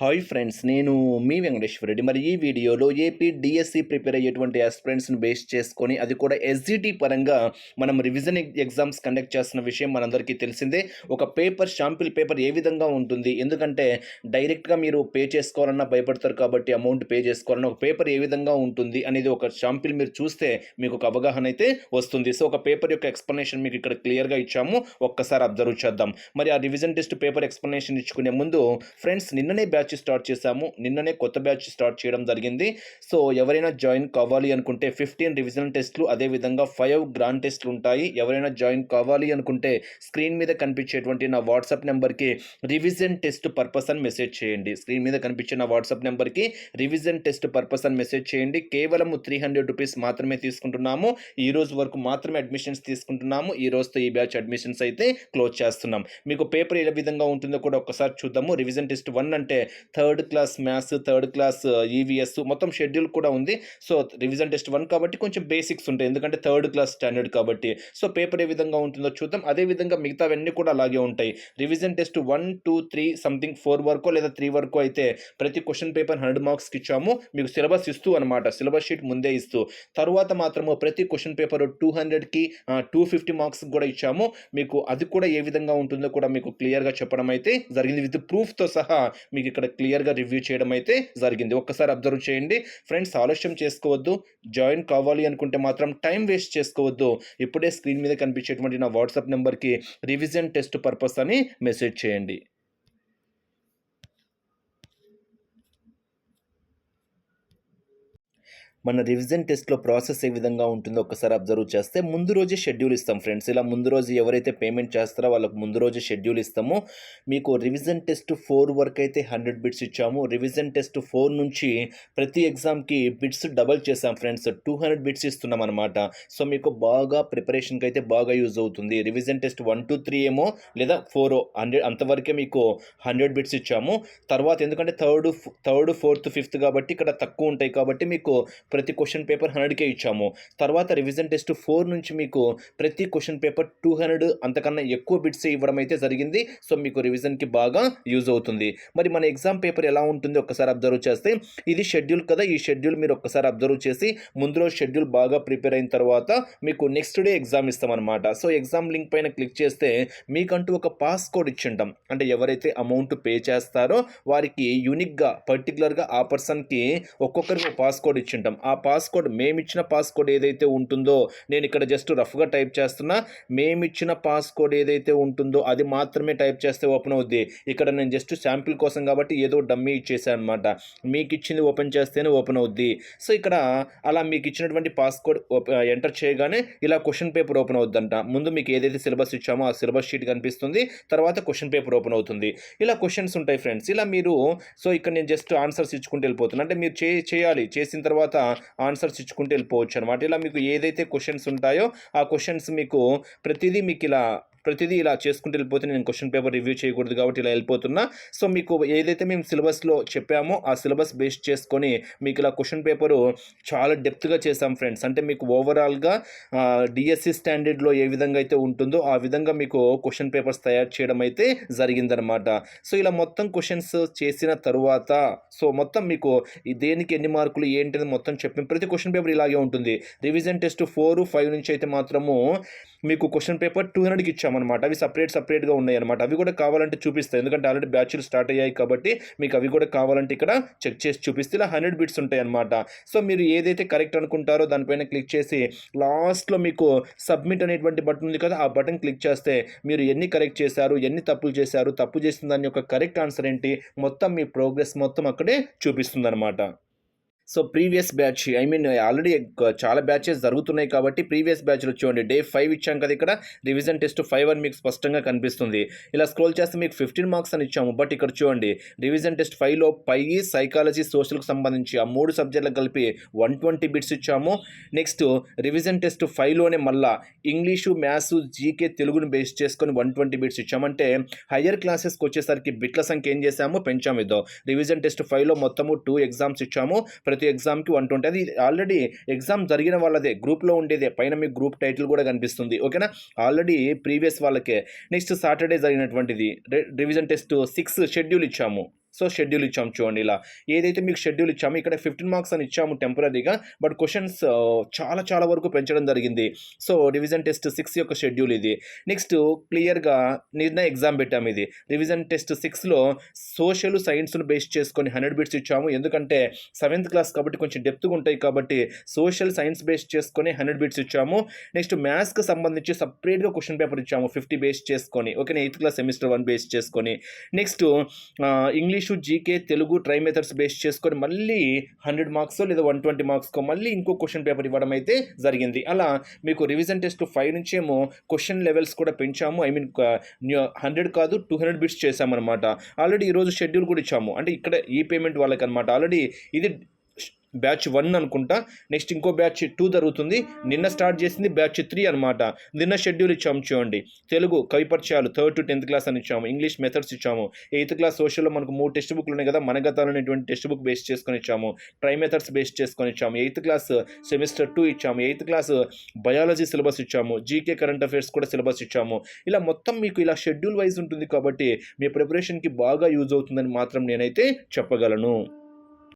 Hi friends నేను మీ వెంకటేశ్వర రెడ్డి. మరి ఈ వీడియోలో ఏపీ డిఎస్సి ప్రిపేర్ అయ్యేటువంటి ఆస్పిరెంట్స్ని బేస్ చేసుకొని అది కూడా ఎస్జిటి పరంగా మనం రివిజన్ ఎగ్జామ్స్ కండక్ట్ చేస్తున్న విషయం మనందరికీ తెలిసిందే. ఒక పేపర్ షాంపిల్ పేపర్ ఏ విధంగా ఉంటుంది? ఎందుకంటే డైరెక్ట్గా మీరు పే చేసుకోవాలన్నా భయపడతారు కాబట్టి అమౌంట్ పే చేసుకోవాలన్నా ఒక పేపర్ ఏ విధంగా ఉంటుంది అనేది ఒక షాంపిల్ మీరు చూస్తే మీకు ఒక అవగాహన అయితే వస్తుంది. సో ఒక పేపర్ యొక్క ఎక్స్ప్లెనేషన్ మీకు ఇక్కడ క్లియర్గా ఇచ్చాము. ఒక్కసారి అబ్జర్వ్ చేద్దాం. మరి ఆ రివిజన్ టెస్ట్ పేపర్ ఎక్స్ప్లెనేషన్ ఇచ్చుకునే ముందు ఫ్రెండ్స్ నిన్న నిన్ననే బ్యాచ్ స్టార్ట్ చేశాము. నిన్ననే కొత్త బ్యాచ్ స్టార్ట్ చేయడం జరిగింది. సో ఎవరైనా జాయిన్ కావాలి అనుకుంటే ఫిఫ్టీన్ రివిజన్ టెస్ట్లు అదేవిధంగా ఫైవ్ గ్రాండ్ టెస్ట్లు ఉంటాయి. ఎవరైనా జాయిన్ కావాలి అనుకుంటే స్క్రీన్ మీద కనిపించేటువంటి నా వాట్సాప్ నెంబర్కి రివిజన్ టెస్ట్ పర్పస్ అని మెసేజ్ చేయండి. స్క్రీన్ మీద కనిపించే నా వాట్సాప్ నెంబర్కి రివిజన్ టెస్ట్ పర్పస్ అని మెసేజ్ చేయండి. కేవలం త్రీ హండ్రెడ్ రూపీస్ మాత్రమే తీసుకుంటున్నాము. ఈ రోజు వరకు మాత్రమే అడ్మిషన్స్ తీసుకుంటున్నాము. ఈ రోజుతో ఈ బ్యాచ్ అడ్మిషన్స్ అయితే క్లోజ్ చేస్తున్నాం. మీకు పేపర్ ఏ విధంగా ఉంటుందో కూడా ఒకసారి చూద్దాము. రివిజన్ టెస్ట్ వన్ అంటే third class maths third class EVS మొత్తం షెడ్యూల్ కూడా ఉంది. సో రివిజన్ టెస్ట్ వన్ కాబట్టి కొంచెం బేసిక్స్ ఉంటాయి. ఎందుకంటే థర్డ్ క్లాస్ స్టాండర్డ్ కాబట్టి. సో పేపర్ ఏ విధంగా ఉంటుందో చూద్దాం. అదే విధంగా మిగతావన్నీ కూడా అలాగే ఉంటాయి. Revision test one two three something four వరకు లేదా త్రీ వరకు అయితే ప్రతి క్వశ్చన్ పేపర్ హండ్రెడ్ మార్క్స్కి ఇచ్చాము. మీకు సిలబస్ ఇస్తూ అనమాట సిలబస్ షీట్ ముందే ఇస్తూ. తర్వాత మాత్రము ప్రతి క్వశ్చన్ పేపర్ టూ హండ్రెడ్కి టూ ఫిఫ్టీ మార్క్స్ కూడా ఇచ్చాము. మీకు అది కూడా ఏ విధంగా ఉంటుందో కూడా మీకు క్లియర్గా చెప్పడం అయితే జరిగింది. విత్ ప్రూఫ్తో సహా మీకు ఇక్కడ క్లియర్గా రివ్యూ చేయడం అయితే జరిగింది. ఒక్కసారి అబ్జర్వ్ చేయండి. ఫ్రెండ్స్ ఆలస్యం చేసుకోవద్దు. జాయిన్ కావాలి అనుకుంటే మాత్రం టైం వేస్ట్ చేసుకోవద్దు. ఇప్పుడే స్క్రీన్ మీద కనిపించేటువంటి నా వాట్సాప్ నెంబర్కి రివిజన్ టెస్ట్ పర్పస్ అని మెసేజ్ చేయండి. మన రివిజన్ టెస్ట్లో ప్రాసెస్ ఏ విధంగా ఉంటుందో ఒకసారి అబ్జర్వ్ చేస్తే ముందు రోజే షెడ్యూల్ ఇస్తాం ఫ్రెండ్స్ ఇలా ముందు రోజు ఎవరైతే పేమెంట్ చేస్తారో వాళ్ళకి ముందు రోజే షెడ్యూల్ ఇస్తాము. మీకు రివిజన్ టెస్ట్ ఫోర్ వరకు అయితే హండ్రెడ్ బిట్స్ ఇచ్చాము. రివిజన్ టెస్ట్ ఫోర్ నుంచి ప్రతి ఎగ్జామ్కి బిట్స్ డబల్ చేసాం ఫ్రెండ్స్ టూ హండ్రెడ్ బిట్స్ ఇస్తున్నాం అనమాట సో మీకు బాగా ప్రిపరేషన్కి అయితే బాగా యూజ్ అవుతుంది. Revision test one two three ఏమో లేదా ఫోర్ హండ్రెడ్ అంతవరకే మీకు హండ్రెడ్ బిట్స్ ఇచ్చాము. తర్వాత ఎందుకంటే థర్డ్ థర్డ్ ఫోర్త్ ఫిఫ్త్ కాబట్టి ఇక్కడ తక్కువ ఉంటాయి కాబట్టి మీకు ప్రతి క్వశ్చన్ పేపర్ హండ్రెడ్కే ఇచ్చాము. తర్వాత రివిజన్ టెస్ట్ ఫోర్ నుంచి మీకు ప్రతి క్వశ్చన్ పేపర్ టూ హండ్రెడ్ అంతకన్నా ఎక్కువ బిట్స్ ఇవ్వడం అయితే జరిగింది. సో మీకు రివిజన్కి బాగా యూజ్ అవుతుంది. మరి మన ఎగ్జామ్ పేపర్ ఎలా ఉంటుంది ఒక్కసారి అబ్జర్వ్ చేస్తే ఇది షెడ్యూల్ కదా ఈ షెడ్యూల్ మీరు ఒక్కసారి అబ్జర్వ్ చేసి ముందు రోజు షెడ్యూల్ బాగా ప్రిపేర్ అయిన తర్వాత మీకు నెక్స్ట్ డే ఎగ్జామ్ ఇస్తామన్నమాట. సో ఎగ్జామ్ లింక్ పైన క్లిక్ చేస్తే మీకంటూ ఒక పాస్ కోడ్ ఇచ్చింటాం. అంటే ఎవరైతే అమౌంట్ పే చేస్తారో వారికి యూనిక్గా పర్టికులర్గా ఆ పర్సన్కి ఒక్కొక్కరికి ఒక పాస్ కోడ్ ఇచ్చింటాం. ఆ పాస్కోడ్ మేమిచ్చిన పాస్కోడ్ ఏదైతే ఉంటుందో నేను ఇక్కడ జస్ట్ రఫ్గా టైప్ చేస్తున్నా. మేమిచ్చిన పాస్కోడ్ ఏదైతే ఉంటుందో అది మాత్రమే టైప్ చేస్తే ఓపెన్ అవుద్ది. ఇక్కడ నేను జస్ట్ శాంపిల్ కోసం కాబట్టి ఏదో డమ్మీ ఇచ్చేసాను అనమాట మీకు ఇచ్చింది ఓపెన్ చేస్తేనే ఓపెన్ అవుద్ది. సో ఇక్కడ అలా మీకు ఇచ్చినటువంటి పాస్కోడ్ ఎంటర్ చేయగానే ఇలా క్వశ్చన్ పేపర్ ఓపెన్ అవుద్దంట. ముందు మీకు ఏదైతే సిలబస్ ఇచ్చామో ఆ సిలబస్ షీట్ కనిపిస్తుంది. తర్వాత క్వశ్చన్ పేపర్ ఓపెన్ అవుతుంది. ఇలా క్వశ్చన్స్ ఉంటాయి ఫ్రెండ్స్ ఇలా మీరు సో ఇక్కడ నేను జస్ట్ ఆన్సర్స్ ఇచ్చుకుంటూ వెళ్ళిపోతున్నాను అంటే మీరు చేయాలి. చేసిన తర్వాత ఆన్సర్స్ ఇచ్చుకుంటూ వెళ్ళిపోవచ్చు అనమాట ఇలా మీకు ఏదైతే క్వశ్చన్స్ ఉంటాయో ఆ క్వశ్చన్స్ మీకు ప్రతిదీ మీకు ఇలా ప్రతిదీ ఇలా చేసుకుంటూ వెళ్ళిపోతే నేను క్వశ్చన్ పేపర్ రివ్యూ చేయకూడదు కాబట్టి ఇలా వెళ్ళిపోతున్నా. సో మీకు ఏదైతే మేము సిలబస్లో చెప్పామో ఆ సిలబస్ బేస్ చేసుకొని మీకు ఇలా క్వశ్చన్ పేపరు చాలా డెప్త్గా చేసాం ఫ్రెండ్స్ అంటే మీకు ఓవరాల్గా డిఎస్సి స్టాండర్డ్లో ఏ విధంగా అయితే ఉంటుందో ఆ విధంగా మీకు క్వశ్చన్ పేపర్స్ తయారు చేయడం అయితే జరిగిందనమాట సో ఇలా మొత్తం క్వశ్చన్స్ చేసిన తరువాత సో మొత్తం మీకు దేనికి ఎన్ని మార్కులు ఏంటి మొత్తం చెప్పిన ప్రతి క్వశ్చన్ పేపర్ ఇలాగే ఉంటుంది. రివిజన్ టెస్ట్ ఫోర్ ఫైవ్ నుంచి అయితే మాత్రము మీకు క్వశ్చన్ పేపర్ టూ హండ్రెడ్కి ఇచ్చామన్నమాట. అవి సపరేట్ సపరేట్గా ఉన్నాయి అనమాట అవి కూడా కావాలంటే చూపిస్తాయి ఎందుకంటే ఆల్రెడీ బ్యాచ్లు స్టార్ట్ అయ్యాయి కాబట్టి మీకు అవి కూడా కావాలంటే ఇక్కడ చెక్ చేసి చూపిస్తే. ఇలా హండ్రెడ్ బిట్స్ ఉంటాయి అనమాట సో మీరు ఏదైతే కరెక్ట్ అనుకుంటారో దానిపైన క్లిక్ చేసి లాస్ట్లో మీకు సబ్మిట్ అనేటువంటి బటన్ ఉంది కదా ఆ బటన్ క్లిక్ చేస్తే మీరు ఎన్ని కరెక్ట్ చేశారు ఎన్ని తప్పులు చేశారు తప్పు చేసిన దాని యొక్క కరెక్ట్ ఆన్సర్ ఏంటి మొత్తం మీ ప్రోగ్రెస్ మొత్తం అక్కడే చూపిస్తుంది అనమాట so previous batch I mean already చాలా బ్యాచెస్ జరుగుతున్నాయి కాబట్టి ప్రీవియస్ బ్యాచ్లో చూడండి డే ఫైవ్ ఇచ్చాం కదా ఇక్కడ రివిజన్ టెస్ట్ ఫైవ్ అని మీకు స్పష్టంగా కనిపిస్తుంది. ఇలా స్క్రోల్ చేస్తే మీకు ఫిఫ్టీన్ మార్క్స్ అని ఇచ్చాము బట్ ఇక్కడ చూడండి రివిజన్ టెస్ట్ ఫైవ్లో పై సైకాలజీ సోషల్కి సంబంధించి ఆ మూడు సబ్జెక్టులకు కలిపి వన్ ట్వంటీ బిట్స్ ఇచ్చాము. నెక్స్ట్ రివిజన్ టెస్ట్ ఫైవ్లోనే మళ్ళా ఇంగ్లీషు మ్యాథ్స్ జీకే తెలుగును బేస్ చేసుకొని వన్ ట్వంటీ బిట్స్ ఇచ్చామంటే హయ్యర్ క్లాసెస్కి వచ్చేసరికి బిట్ల సంఖ్య ఏం చేసాము పెంచాము ఇద్దాం. రివిజన్ టెస్ట్ ఫైవ్లో మొత్తము టూ ఎగ్జామ్స్ ఇచ్చాము. ప్రతి ఎగ్జామ్కి వన్ ట్వంటీ అది ఆల్రెడీ ఎగ్జామ్ జరిగిన వాళ్ళదే గ్రూప్లో ఉండేదే పైన మీకు గ్రూప్ టైటిల్ కూడా కనిపిస్తుంది ఓకేనా ఆల్రెడీ ప్రీవియస్ వాళ్ళకే. నెక్స్ట్ సాటర్డే జరిగినటువంటిది రివిజన్ టెస్ట్ సిక్స్ షెడ్యూల్ ఇచ్చాము. సో షెడ్యూల్ ఇచ్చాము చూడండి ఇలా. ఏదైతే మీకు షెడ్యూల్ ఇచ్చామో ఇక్కడ ఫిఫ్టీన్ మార్క్స్ అని ఇచ్చాము టెంపరీగా బట్ క్వశ్చన్స్ చాలా చాలా వరకు పెంచడం జరిగింది. సో రివిజన్ టెస్ట్ సిక్స్ యొక్క షెడ్యూల్ ఇది. నెక్స్ట్ క్లియర్గా నిన్న ఎగ్జామ్ పెట్టాము ఇది. రివిజన్ టెస్ట్ సిక్స్లో సోషల్ సైన్స్ను బేస్ చేసుకొని హండ్రెడ్ బిట్స్ ఇచ్చాము. ఎందుకంటే సెవెంత్ క్లాస్ కాబట్టి కొంచెం డెప్త్గా ఉంటాయి కాబట్టి సోషల్ సైన్స్ బేస్ చేసుకొని హండ్రెడ్ బిట్స్ ఇచ్చాము. నెక్స్ట్ మ్యాథ్స్కి సంబంధించి సపరేట్గా క్వశ్చన్ పేపర్ ఇచ్చాము ఫిఫ్టీ బేస్ చేసుకొని. Okay eighth class semester one base చేసుకొని. Next English uh, GK Telugu try methods base చేసుకొని మళ్ళీ హండ్రెడ్ మార్క్స్ లేదా వన్ ట్వంటీ మార్క్స్కో మళ్ళీ ఇంకో క్వశ్చన్ పేపర్ ఇవ్వడం అయితే జరిగింది. అలా మీకు రివిజన్ టెస్ట్ ఫైవ్ నుంచేమో క్వశ్చన్ లెవెల్స్ కూడా పెంచాము. ఐ మీన్ హండ్రెడ్ కాదు టూ హండ్రెడ్ బిట్స్ చేసామన్నమాట ఆల్రెడీ ఈరోజు షెడ్యూల్ కూడా ఇచ్చాము. అంటే ఇక్కడ ఈ పేమెంట్ వాళ్ళకి అనమాట ఆల్రెడీ ఇది బ్యాచ్ వన్ అనుకుంటా. నెక్స్ట్ ఇంకో బ్యాచ్ టూ జరుగుతుంది. నిన్న స్టార్ట్ చేసింది బ్యాచ్ త్రీ అనమాట నిన్న షెడ్యూల్ ఇచ్చాము చూడండి. తెలుగు కవిపరిచయాలు థర్డ్ టు టెన్త్ క్లాస్ అని ఇచ్చాము. ఇంగ్లీష్ మెథడ్స్ ఇచ్చాము. ఎయిత్ క్లాస్ సోషల్లో మనకు మూడు టెక్స్ట్ బుక్లు ఉన్నాయి కదా. మనగతాలు అనేటువంటి టెక్స్ట్ బుక్ బేస్ చేసుకొని ఇచ్చాము. ట్రై మెథడ్స్ బేస్ చేసుకొని ఇచ్చాము. ఎయిత్ క్లాస్ సెమిస్టర్ టూ ఇచ్చాము. ఎయిత్ క్లాస్ బయాలజీ సిలబస్ ఇచ్చాము. జీకే కరెంట్ అఫైర్స్ కూడా సిలబస్ ఇచ్చాము. ఇలా మొత్తం మీకు ఇలా షెడ్యూల్ వైజ్ ఉంటుంది కాబట్టి మీ ప్రిపరేషన్కి బాగా యూజ్ అవుతుందని మాత్రం నేనైతే చెప్పగలను.